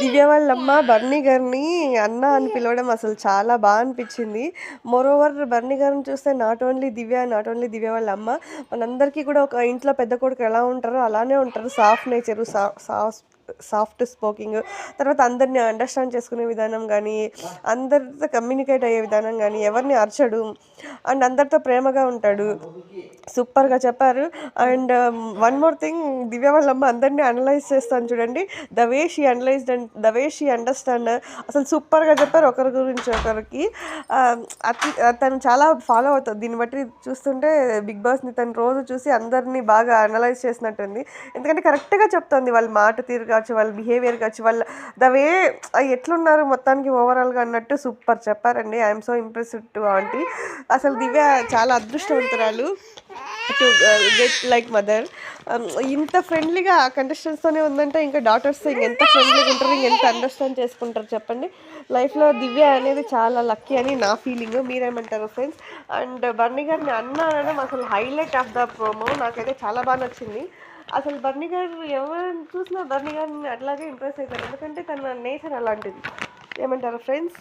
దివ్య వాళ్ళమ్మ బర్నీ గారిని అన్న అని పిలవడం అసలు చాలా బాగా అనిపించింది. మోరోవర్ బర్నీ గారిని చూస్తే not only Divya not only Divya వాళ్ళ అమ్మ మనందరికీ కూడా ఒక ఇంట్లో పెద్ద కొడుకు ఎలా ఉంటారో అలానే ఉంటారు. సాఫ్ట్ నేచరు సా సాఫ్ట్ సాఫ్ట్ స్పోకింగ్ తర్వాత అందరిని అండర్స్టాండ్ చేసుకునే విధానం కానీ అందరితో కమ్యూనికేట్ అయ్యే విధానం కానీ ఎవరిని అరచడు. అండ్ అందరితో ప్రేమగా ఉంటాడు. సూపర్గా చెప్పారు. And one more thing Divya వాళ్ళమ్మ అందరినీ అనలైజ్ చేస్తాను చూడండి. The way she analysed and the way she understand అసలు సూపర్గా చెప్పారు ఒకరి గురించి ఒకరికి. Um, అతి తను చాలా ఫాలో అవుతుంది దీన్ని బట్టి చూస్తుంటే బిగ్ బాస్ని తను రోజు చూసి అందరినీ బాగా అనలైజ్ చేసినట్టుంది. ఎందుకంటే కరెక్ట్గా చెప్తుంది వాళ్ళ మాట తీరు కావచ్చు వాళ్ళ బిహేవియర్ కావచ్చు వాళ్ళ ద వే ఎట్లున్నారు మొత్తానికి ఓవరాల్గా అన్నట్టు సూపర్ చెప్పారండి. I'm so impressed to aunty అసలు దివ్య చాలా అదృష్టవంతురాలు. టు గెట్ లైక్ మదర్ ఇంత ఫ్రెండ్లీగా కంటెస్టెంట్స్తోనే ఉందంటే ఇంకా డాటర్స్ ఎంత ఫ్రెండ్లీగా ఉంటారు ఇంకెంత అండర్స్టాండ్ చేసుకుంటారు చెప్పండి. లైఫ్లో దివ్య అనేది చాలా లక్కీ అని నా ఫీలింగ్ మీరేమంటారు ఫ్రెండ్స్ అండ్ బర్నీ గారిని అన్న అనడం అసలు హైలైట్ ఆఫ్ ద ప్రోమో నాకైతే చాలా బాగా నచ్చింది. అసలు బర్నీ గారు ఎవరిని చూసినా బర్నీ గారిని అట్లాగే ఇంప్రెస్ అవుతారు. ఎందుకంటే తన నేచర్ అలాంటిది. ఏమంటారు ఫ్రెండ్స్?